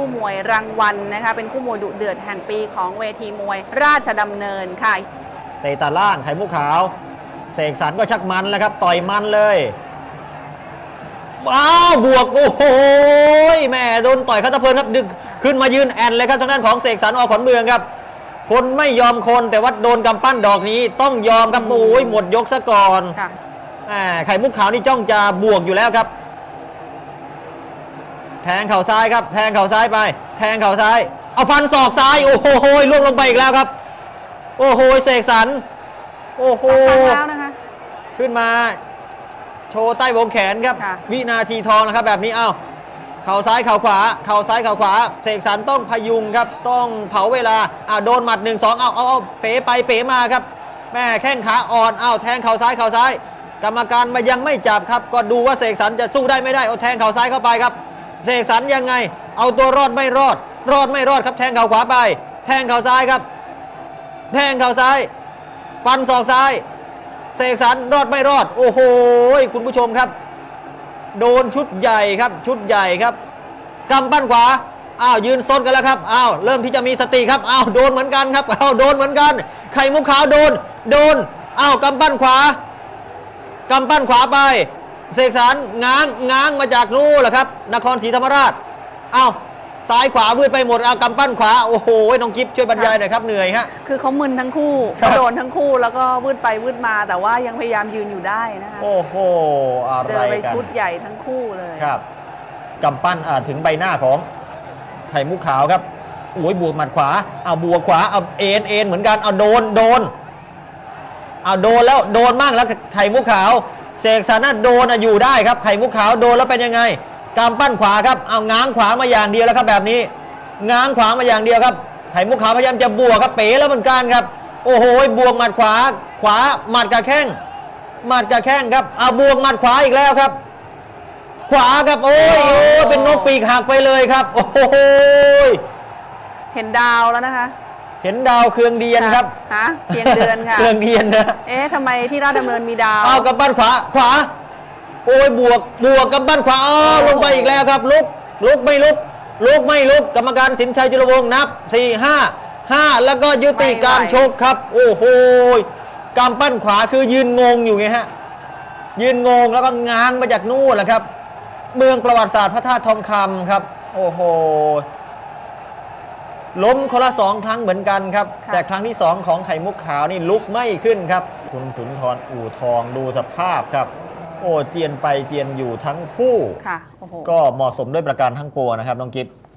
คู่มวยรางวัลนะคะ เป็นคู่มวยดุเดือดแห่งปีของเวทีมวยราชดำเนินค่ะ เตะตาล่างไข่มุกขาวเสกสรรก็ชักมันแล้วครับ ต่อยมันเลยอ้าวบวก โอ้โหแม่โดนต่อยเข้าตะเพลินครับดึงขึ้นมายืนแอนเลยครับทางด้านของเสกสรรอขอนเมืองครับ คนไม่ยอมคนแต่ว่าโดนกำปั้นดอกนี้ต้องยอมครับโอ้ยหมดยกซะก่อนค่ะแหมไข่มุกขาวนี่จ้องจะบวกอยู่แล้วครับ แทงเข่าซ้ายครับ แทงเข่าซ้ายไป แทงเข่าซ้าย เอาฟันศอกซ้าย โอ้โหล่วงลงไปอีกแล้วครับ โอ้โหเสกสรรโอ้โหครั้งแล้วนะคะขึ้นมา โชว์ใต้วงแขนครับค่ะวินาทีทองนะครับ แบบนี้เอ้าเข่าซ้ายเข่าขวา เข่าซ้ายเข่าขวา เสกสรรต้องพยุงครับ ต้องเผาเวลาอ่าโดนหมัดหนึ่งสองเอาเอาเอาเป๋ไปเป๋มาครับ แม่แข้งขาอ่อนเอาแทงเข่าซ้ายเข่าซ้าย กรรมการมายังไม่จับครับ ก็ดูว่าเสกสรรจะสู้ได้ไม่ได้เอาแทงเข่าซ้ายเข้าไปครับ เสกสรรยังไง เอาตัวรอดไม่รอด รอดไม่รอดครับแทงเข่าขวาไป แทงเข่าซ้ายครับ แทงเข่าซ้าย ฟันศอกซ้าย เสกสรรรอดไม่รอด โอ้โหคุณผู้ชมครับ โดนชุดใหญ่ครับชุดใหญ่ครับกำปั้นขวาอ้าวยืนซดกันแล้วครับอ้าวเริ่มที่จะมีสติครับอ้าวโดนเหมือนกันครับอ้าวโดนเหมือนกันไข่มุกขาวโดน โดนอ้าวกำปั้นขวากำปั้นขวาไป เสกสรรง้างง้างมาจากนู่นแหละครับ นครศรีธรรมราชอ้าวซ้ายขวาวืดไปหมดเอากำปั้นขวา โอ้โหน้องกิฟช่วยบรรยายหน่อยครับเหนื่อยฮะ คือเขามึนทั้งคู่ครับเขาโดนทั้งคู่แล้วก็วืดไปวืดมาแต่ว่ายังพยายามยืนอยู่ได้นะคะโอ้โห อะเจไรอไปกันชุดใหญ่ทั้งคู่เลยครับกำปั้นอ่าถึงใบหน้าของไข่มุกขาวครับโอ้ยบวกหมัดขวาเอาบวกขวาเอาเอ็นเอ็นเหมือนกันเอาโดนโดนเอาโดนแล้วโดนมั่งแล้วไข่มุกขาว เสกสรรน่ะโดนอะอยู่ได้ครับไข่มุกขาวโดนแล้วเป็นยังไงกำปั้นขวาครับเอาง้างขวามาอย่างเดียวแล้วครับแบบนี้ ง้างขวามาอย่างเดียวครับ ไข่มุกขาวพยายามจะบวกครับเป๋แล้วเหมือนกันครับ โอ้โหบวกหมัดขวาขวาหมัดกับแข้งหมัดกับแข้งครับเอาบวกหมัดขวาอีกแล้วครับ ขวาครับโอ้ยโอ้ยเป็นนกปีกหักไปเลยครับ โอ้โหเห็นดาวแล้วนะคะ เห็นดาวเครืองเดียนครับฮะเพียงเดือนค่ะเครืองเดียนนะเอ๊ะทำไมที่ราชดำเนินมีดาวเอากำปั้นขวาขวา โอ้ยบวกบวกกำปั้นขวาอ้าวลงไปอีกแล้วครับ ลุกลุกไม่ลุก ลุกไม่ลุก กรรมการสินชัยจุลวงศ์นับสี่ห้าห้าแล้วก็ยุติการชกครับ โอ้โหกำปั้นขวาคือยืนงงอยู่ไงฮะยืนงงแล้วก็ง้างมาจากนู่นแหละครับ เมืองประวัติศาสตร์พระธาตุทองคำครับ โอ้โห ล้มคนละสองครั้งเหมือนกันครับ ค่ะแต่ครั้งที่สองของไข่มุกขาวนี่ลุกไม่ขึ้นครับ คุณสุนทรอู่ทองดูสภาพครับ โอ้เจียนไปเจียนอยู่ทั้งคู่ ค่ะ โอ้โห ก็เหมาะสมด้วยประการทั้งปวงนะครับน้องกิฟ